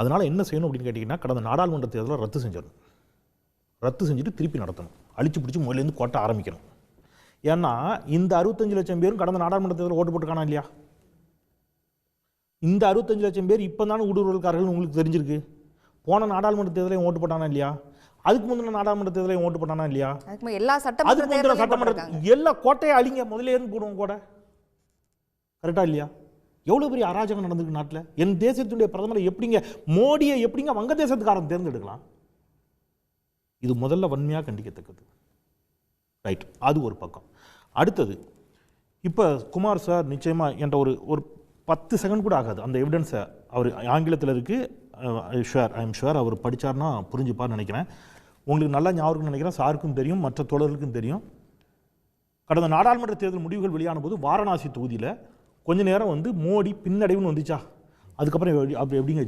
அதனால் என்ன செய்யணும் அப்படின்னு கேட்டிங்கன்னா கடந்த நாடாளுமன்ற தேர்தலை ரத்து செஞ்சிடணும். ரத்து செஞ்சுட்டு திருப்பி நடத்தணும். அழிச்சு பிடிச்சி முதலேருந்து கொட்ட ஆரம்பிக்கணும். ஏன்னா இந்த அறுபத்தஞ்சு லட்சம் பேரும் கடந்த நாடாளுமன்ற தேர்தலில் ஓட்டு போட்டுருக்கானா இல்லையா? இந்த அறுபத்தஞ்சு லட்சம் பேர் இப்போ தானே ஊடுருவல்காரர்கள் உங்களுக்கு தெரிஞ்சிருக்கு. போன நாடாளுமன்ற தேர்தலையும் ஓட்டு போட்டானா இல்லையா? அதுக்கு முந்தின நாடாளுமன்ற தேர்தலையும் ஓட்டு போட்டானா இல்லையா? எல்லா சட்டமன்ற சட்டமன்ற. எல்லா கோட்டையை அழிங்க முதல்ல இருந்து போடுவோம் கூட. கரெக்டா இல்லையா? எவ்வளோ பெரிய அராஜகம் நடந்திருக்கு நாட்டில்? என் தேசத்தினுடைய பிரதமரை எப்படிங்க மோடியை எப்படிங்க வங்கதேசத்துக்காரன் தேர்ந்தெடுக்கலாம்? இது முதல்ல வன்மையாக கண்டிக்கத்தக்கது. ரைட் அது ஒரு பக்கம். அடுத்தது இப்போ குமார் சார் நிச்சயமாக என்ற ஒரு ஒரு பத்து செகண்ட் கூட ஆகாது. அந்த எவிடன்ஸை அவர் ஆங்கிலத்தில் இருக்குது ஷுவர் ஐ எம் ஷுவர் அவர் படித்தார்னா புரிஞ்சுப்பார்னு நினைக்கிறேன். உங்களுக்கு நல்லா ஞாபகம் நினைக்கிறேன். சாருக்கும் தெரியும் மற்ற தோழர்களுக்கும் தெரியும். கடந்த நாடாளுமன்ற தேர்தல் முடிவுகள் வெளியான போது வாரணாசி தொகுதியில் கொஞ்ச நேரம் வந்து மோடி பின்னடைவுன்னு வந்துச்சா? அதுக்கப்புறம் எப்படி- அப்படி எப்படிங்க